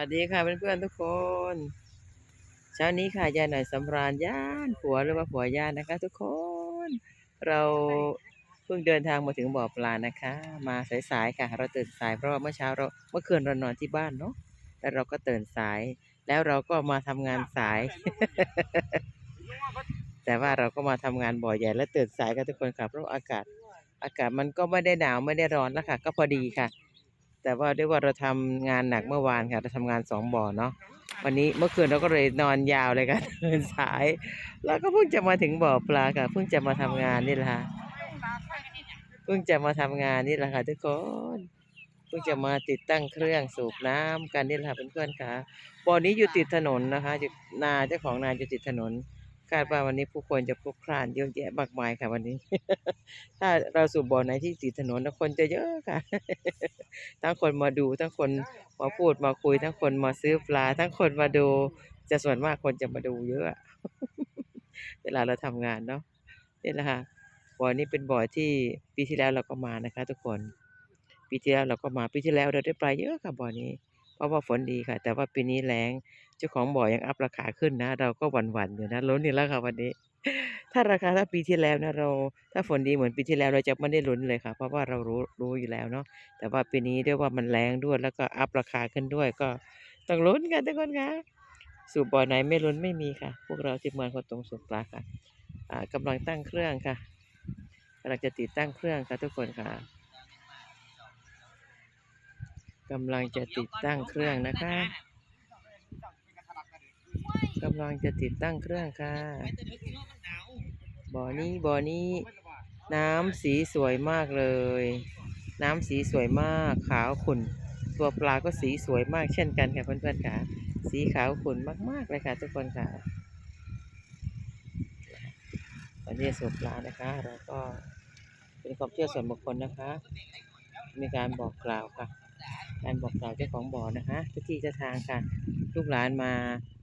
วัสดีค่ะเพื่อนๆทุกคน เช้านี้ค่ะยายหน่อยสำราญย่านผัวหรือว่าผัวย่านนะคะ ทุกคน เราเพิ่งเดินทางมาถึงบ่อปลานะคะ มาสายๆค่ะ เราตื่นสายเพราะว่าเมื่อเช้าเราเมื่อคืนเรานอนที่บ้านเนาะแล้วเราก็ตื่นสาย แล้วเราก็มาทำงานสาย แต่ว่าเราก็มาทำงานบ่อใหญ่และตื่นสายกันทุกคนค่ะเพราะอากาศ อากาศมันก็ไม่ได้หนาวไม่ได้ร้อนแล้วค่ะ ก็พอดีค่ะ แต่ว่าด้วยว่าเราทำงานหนักเมื่อวานค่ะ เราทำงานสองบ่อเนาะวันนี้เมื่อคืนเราก็เลยนอนยาวเลยค่ะตื่นสาย แล้วก็เพิ่งจะมาถึงบ่อปลาค่ะ เพิ่งจะมาทำงานนี่แหละค่ะเพิ่งจะมาทำงานนี่แหละค่ะทุกคนเพิ่งจะมาติดตั้งเครื่องสูบน้ำกันนี่แหละค่ะเพื่อนๆค่ะบ่อนี้อยู่ติดถนนนะคะอยู่นาเจ้าของนาอยู่ติดถนน คาดว่าวันนี้ผู้คนจะพลุกพล่านเยอะแยะมากมายค่ะวันนี้ ถ้าเราสูบบ่อไหนที่ติดถนนคนจะเยอะค่ะ ทั้งคนมาดู ทั้งคนมาพูดมาคุย ทั้งคนมาซื้อปลา ทั้งคนมาดู จะส่วนมากคนจะมาดูเยอะ เวลาเราทำงานเนาะนี่แหละค่ะบ่อนี้เป็นบ่อที่ปีที่แล้วเราก็มานะคะ ทุกคน ปีที่แล้วเราก็มาปีที่แล้วเราได้ปลาเยอะค่ะบ่อนี้ เพราะว่าฝนดีค่ะ แต่ว่าปีนี้แล้งเจ้าของบ่อยังอัพราคาขึ้นนะ เราก็หวั่นๆอยู่นะลุ้นอีกแล้วค่ะวันนี้ ถ้าราคาถ้าปีที่แล้วนะเรา ถ้าฝนดีเหมือนปีที่แล้วเราจะไม่ได้ลุ้นเลยค่ะ เพราะว่าเรารู้รู้อยู่แล้วเนาะแต่ว่าปีนี้ด้วยว่ามันแรงด้วยแล้วก็อัพราคาขึ้นด้วยก็ต้องลุ้นกันทุกคนค่ะสูบบ่อไหนไม่ลุ้นไม่มีค่ะ พวกเราที่เมืองคนตรงสูบปลาค่ะอ่ากำลังตั้งเครื่องค่ะกำลังจะติดตั้งเครื่องค่ะทุกคนค่ะ กำลังจะติดตั้งเครื่องนะคะกำลังจะติดตั้งเครื่องค่ะบ่อนี้บ่อนี้ น้ำสีสวยมากเลย น้ำสีสวยมากขาวขุ่น ตัวปลาก็สีสวยมากเช่นกันค่ะเพื่อนๆค่ะสีขาวขุ่นมากๆเลยค่ะทุกคนค่ะวันนี้สูบปลานะคะเราก็เป็นความเชื่อส่วนบุคคลนะคะ มีการบอกกล่าวค่ะ การบอกกล่าวเจ้าของบ่อนะคะทุกที่เจ้าทางค่ะ ลูกหลานมา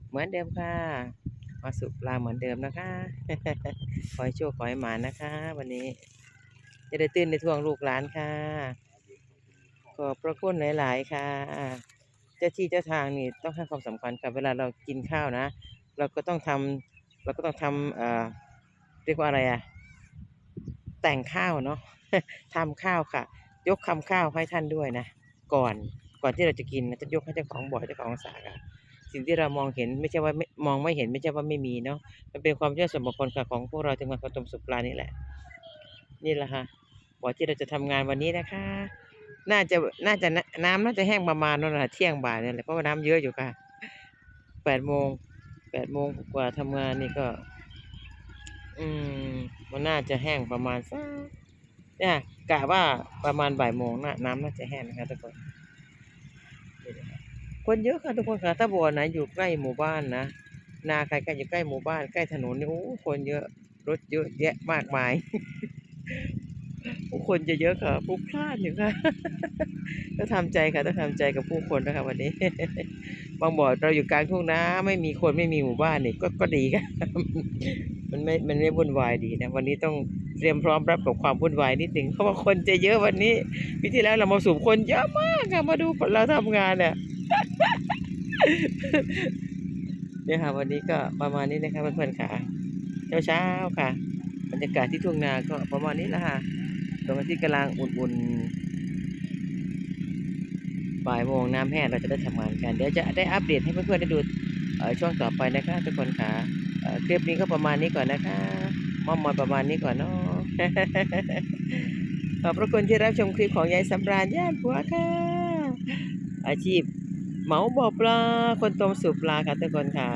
เหมือนเดิมค่ะ มาสูบปลาเหมือนเดิมนะคะ ขอให้โชคขอให้หมานนะคะ วันนี้ จะได้ตื่นในทวงลูกหลานค่ะ ขอบพระคุณหลาย ๆ ค่ะ เจ้าที่เจ้าทางนี่ต้องให้ความสำคัญค่ะ เวลาเรากินข้าวนะ เราก็ต้องทำเราก็ต้องทำเอ่อเรียกว่าอะไรอะแต่งข้าวเนาะทำข้าวค่ะ ยกคำข้าวให้ท่านด้วยนะ ก่อนก่อนที่เราจะกินจะยกให้เจ้าของบ่อเจ้าของสาค่ะสิ่งที่เรามองเห็นไม่ใช่ว่าไม่มองไม่เห็นไม่ใช่ว่าไม่มีเนาะมันเป็นความเชื่อส่วนบุคคลค่ะของพวกเราที่มาขอตมสุปลานี่แหละ นี่แหละค่ะบ่อที่เราจะทำงานวันนี้นะคะ น่าจะน่าจะนน้ำน่าจะแห้งประมาณนั่นแหละเที่ยงบ่ายนี่แหละเพราะว่าน้ำเยอะอยู่ค่ะแปดโมงแปดโมงกว่าทำงานนี่ก็ อืมมันน่าจะแห้งประมาณสัก เนี่ยกะว่าประมาณบ่ายโมงน่ะน้ำน่าจะแห้งนะคะทุกคน คนเยอะค่ะทุกคนค่ะถ้าบ่อไหนอยู่ใกล้หมู่บ้านนะนาใครใกล้อยู่ใกล้หมู่บ้านใกล้ถนนนี่โอ้คนเยอะรถเยอะแยะมากมายผู้คนจะเยอะค่ะพลุกพล่านอยู่ค่ะต้องทำใจค่ะต้องทำใจกับผู้คนนะคะวันนี้ บางบ่อเราอยู่กลางทุ่งนาไม่มีคนไม่มีหมู่บ้านนี่ก็ก็ดีค่ะ มันไม่ มันไม่วุ่นวายดีนะ วันนี้ต้องเตรียมพร้อมรับกับความวุ่นวายนิดหนึ่งเพราะว่าคนจะเยอะวันนี้ปีที่แล้วเรามาสูบคนเยอะมากค่ะมาดูเราทำงานเนี่ยเนี่ยค่ะวันนี้ก็ประมาณนี้นะคะเพื่อนๆค่ะเช้าเช้าๆค่ะ บรรยากาศที่ทุ่งนาก็ประมาณนี้แหละค่ะตรงที่กำลังอุ่นๆบ่ายโมงน้ำแห้งเราจะได้ทำงานกัน เดี๋ยวจะได้อัปเดตให้เพื่อนๆได้ดูช่อช่วงต่อไปนะคะทุกคนค่ะ คลิปนี้ก็ประมาณนี้ก่อนนะคะมอมมอยประมาณนี้ก่อนเนาะขอบพระคุณที่รับชมคลิปของยายสำราญย่านผัวค่ะ อาชีพเหมาบ่อปลาคนต้มสูบปลาค่ะทุกคนค่ะ